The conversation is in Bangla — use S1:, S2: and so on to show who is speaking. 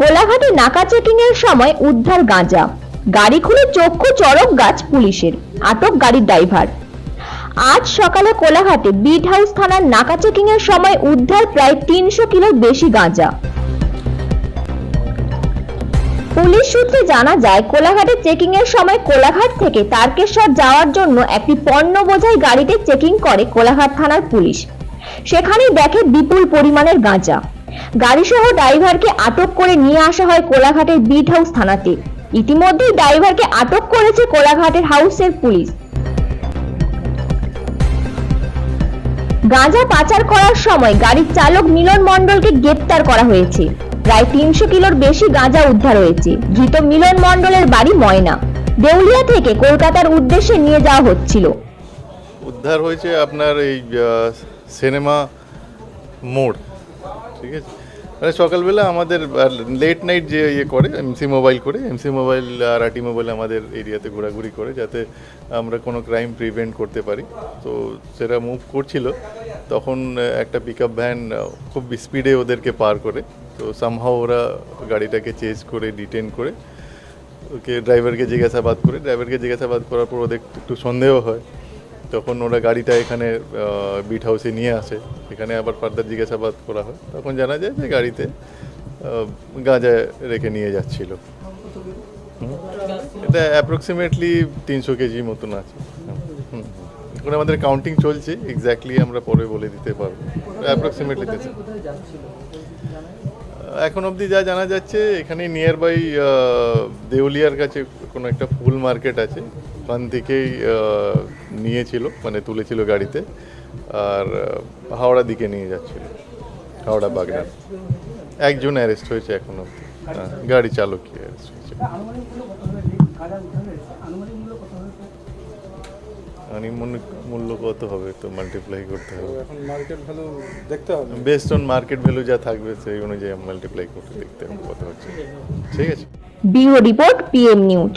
S1: কোলাঘাটে নাকা চেকিং এর সময় উদ্ধার গাঁজা। গাড়ি খুলে চক্ষু চড়ক গাছ পুলিশের। আটক গাড়ির ড্রাইভার। আজ সকালে কোলাঘাটে বিট হাউস থানার নাকা চেকিং এর সময় উদ্ধার প্রায় তিনশো কিলোর বেশি গাঁজা। পুলিশ সূত্রে জানা যায়, কোলাঘাটে চেকিং এর সময় কোলাঘাট থেকে তারকেশ্বর যাওয়ার জন্য একটি পণ্য বোঝাই গাড়িতে চেকিং করে কোলাঘাট থানার পুলিশ। সেখানেই দেখে বিপুল পরিমাণের গাঁজা। গাড়িসহ ড্রাইভারকে আটক করে নিয়ে আসা হয় কোলাঘাটের বিট হাউস থানাতে। ইতিমধ্যেই ড্রাইভারকে আটক করেছে কোলাঘাটের হাউসের পুলিশ। গাঁজা পাচার করার সময় গাড়ির চালক মিলন মণ্ডলকে গ্রেপ্তার করা হয়েছে। প্রায় তিনশো কিলোর বেশি গাঁজা উদ্ধার হয়েছে। ধৃত মিলন মণ্ডলের বাড়ি ময়না। দেউলিয়া থেকে কলকাতার উদ্দেশ্যে নিয়ে যাওয়া হচ্ছিল।
S2: উদ্ধার হয়েছে আপনার এই সিনেমা মোড়। ঠিক আছে? মানে সকালবেলা আমাদের লেট নাইট যে ইয়ে করে এমসি মোবাইল করে এমসি মোবাইল আর আরটি মোবাইল আমাদের এরিয়াতে ঘোরাঘুরি করে, যাতে আমরা কোনো ক্রাইম প্রিভেন্ট করতে পারি। তো সেটা মুভ করছিল। তখন একটা পিক ভ্যান খুব স্পিডে ওদেরকে পার করে। তো সামহাও ওরা গাড়িটাকে চেজ করে ডিটেন করে, ওকে ড্রাইভারকে জিজ্ঞাসাবাদ করে। ড্রাইভারকে জিজ্ঞাসাবাদ করার পর ওদের একটু সন্দেহ হয়। তখন ওরা গাড়িটা এখানে বিট হাউসে নিয়ে আসে। এখানে আবার ফার্দার জিজ্ঞাসাবাদ করা হয়। তখন জানা যায় যে গাড়িতে গাঁজা রেখে নিয়ে যাচ্ছিল। এটা অ্যাপ্রক্সিমেটলি তিনশো কেজি মতন আছে। এখন আমাদের কাউন্টিং চলছে এক্স্যাক্টলি আমরা পরে বলে দিতে পারব। অ্যাপ্রক্সিমেটলি এখন অবধি যা জানা যাচ্ছে, এখানে নিয়ার বাই দেউলিয়ার কাছে কোনো একটা ফুল মার্কেট আছে ওখান থেকেই নিয়েছিল মানে তুলেছিল গাড়িতে আর হাওড়া দিকে নিয়ে যাচ্ছিল হাওড়া বাগনান। একজন অ্যারেস্ট হয়েছে এখন অবধি। হ্যাঁ, গাড়ি চালকই অ্যারেস্ট হয়েছে। আনুমানিক মূল্য কত হবে? তো মাল্টিপ্লাই করতে হবে।
S3: এখন মার্কেট ভ্যালু দেখতে হবে।
S2: বেস্ট অন মার্কেট ভ্যালু যা থাকবে সেই অনুযায়ী মাল্টিপ্লাই করতে দেখতে হবে কত হচ্ছে। ঠিক আছে।
S1: Bureau report PM news